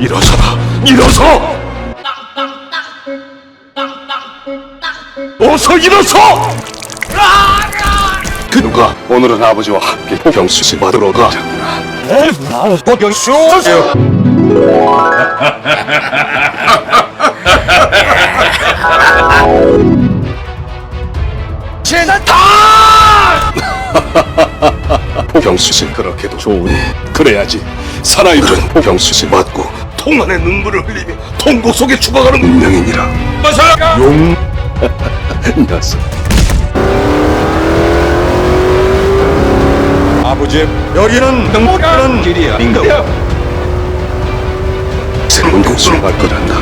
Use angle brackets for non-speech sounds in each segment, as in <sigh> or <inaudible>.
일어서라. 일어서! 어서 일어서! 그 누가 오늘은 아버지와 함께 경수씨 받으러 가자꾸나 복경수 <laughs> <laughs> 포경수씨. 그렇게도. 좋으니 그래야지 사나이들은 포경수씨. 맞고. 통안의 눈물을 흘리며 통곡 속에 죽어가는 운명이니라. 용. <laughs> 녀석. 아버지 여기는 능력하는 길이야. 인가 새로운 교수를 갈 거란다.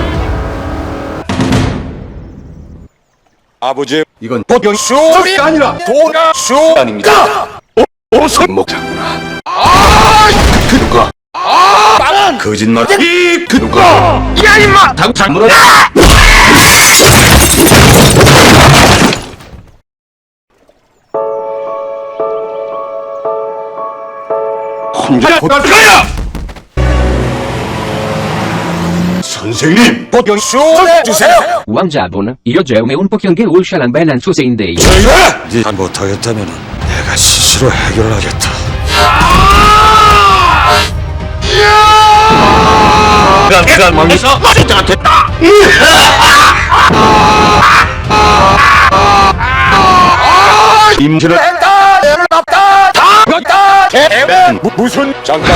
아버지 이건 복경수이 아니라 도가수 아닙니다 어서 먹자꾸나. 그 누가? 거짓말. 이그 누가? 야 임마 당장 물어 혼자 고달가야! 선생님! 복경수 주세요! 왕자분, io Geome un pochionche ulshalan belan su seindei. 네. 못하겠다면 내가 스스로 해결을 하겠다 내가 망해서 진짜가 됐다 임신을 했다 낳다 다 낳다 개는 무슨 장난